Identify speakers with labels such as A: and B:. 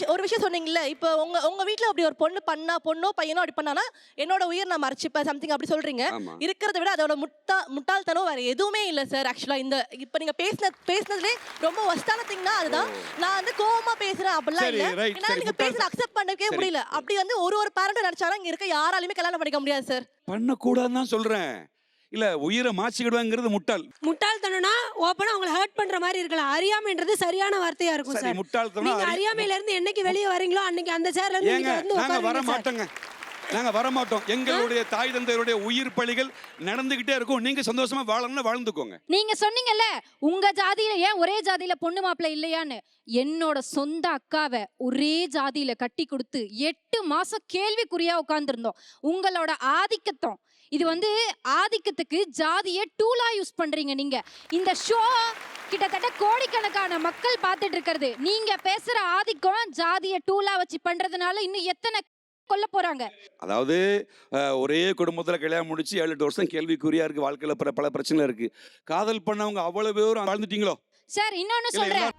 A: விஷயம் ஒரு விஷயம் சொன்னீங்கல்ல இப்போ உங்க உங்க வீட்ல அப்படி ஒரு பொண்ணு பண்ணா பொண்ணோ பையனோ அப்படி பண்ணானா என்னோட உயிர் நான் மறைச்சிப்பேன் சம்திங் அப்படி சொல்றீங்க. இருக்கிறத விட அதோட முட்டா முட்டாள்தனம் வேற எதுவுமே இல்ல சார் ஆக்சுவலா இந்த இப்போ நீங்க பேசின பேசினதுலே ரொம்ப ஒஸ்டான திங்னா அதுதான். நான் வந்து கோவமா பேசுறேன் அப்படிலாம் இல்ல. ஏன்னா
B: சரி,
A: நீங்க பேசுற அக்செப்ட் பண்ணவே. முடியல. அப்படி வந்து ஒரு ஒரு பேரண்ட் நினைச்சாலும் இங்க இருக்க யாராலையுமே கல்யாணம் பண்ணிக்க முடியாது சார்
B: பண்ணக்கூடாதுன்னு தான் சொல்றேன். இல்ல உயிரை மாச்சிக்கிடுவாங்கிறது முட்டாள்.
C: முட்டாள்தனம்னா ஓப்பனா அவங்களை ஹர்ட் பண்ற மாதிரி இருக்கலாம். அறியாமைன்றது சரியான வார்த்தையா இருக்கும்
B: சரி
C: சார்.
B: முட்டாள்தனம்
C: நீங்க
B: அறி-
C: அறியாமையில இருந்து என்னைக்கு வெளியே வரீங்களோ அன்னைக்கு அந்த சேர்ல இருந்து
B: ஏங்க
C: நீங்க வந்து
B: நாங்க வர
C: உட்காருங்க சார்.
B: மாட்டோங்க. நாங்கள் வர மாட்டோம் எங்களுடைய தாய் தந்தையருடைய உயிர் பலிகள் நடந்துகிட்டே இருக்கும். நீங்க சந்தோஷமா வாழணும்னு வாழ்ந்துக்கோங்க.
D: நீங்க சொன்னீங்கல்ல உங்க ஜாதியில ஏன் ஒரே ஜாதியில பொண்ணு மாப்பிள்ள இல்லையான்னு? என்னோட சொந்த அக்காவை ஒரே ஜாதியில கட்டி கொடுத்து எட்டு மாசம் கேள்விக்குறியா உட்கார்ந்துருந்தோம். உங்களோட ஆதிக்கத்தம். இது வந்து ஆதிக்கத்துக்கு ஜாதியை டூலா யூஸ் பண்றீங்க நீங்க. இந்த ஷோ கிட்டத்தட்ட கோடிக்கணக்கான மக்கள் பார்த்துட்டு இருக்கிறது. நீங்க பேசுற ஆதிக்கம் ஜாதியை டூலா வச்சு பண்றதுனால இன்னும் எத்தனை கொல்ல போறாங்க.
B: அதாவது ஒரே குடும்பத்துல கல்யாணம் முடிச்சு ஏழு எட்டு வருஷம் கேள்விக்குறியா இருக்கு வாழ்க்கையில பல பிரச்சனை இருக்கு. காதல் பண்ணவங்க அவ்வளவு பேரும் வாழ்ந்துட்டீங்களோ?
D: சார் இன்னொன்னு சொல்றேன்.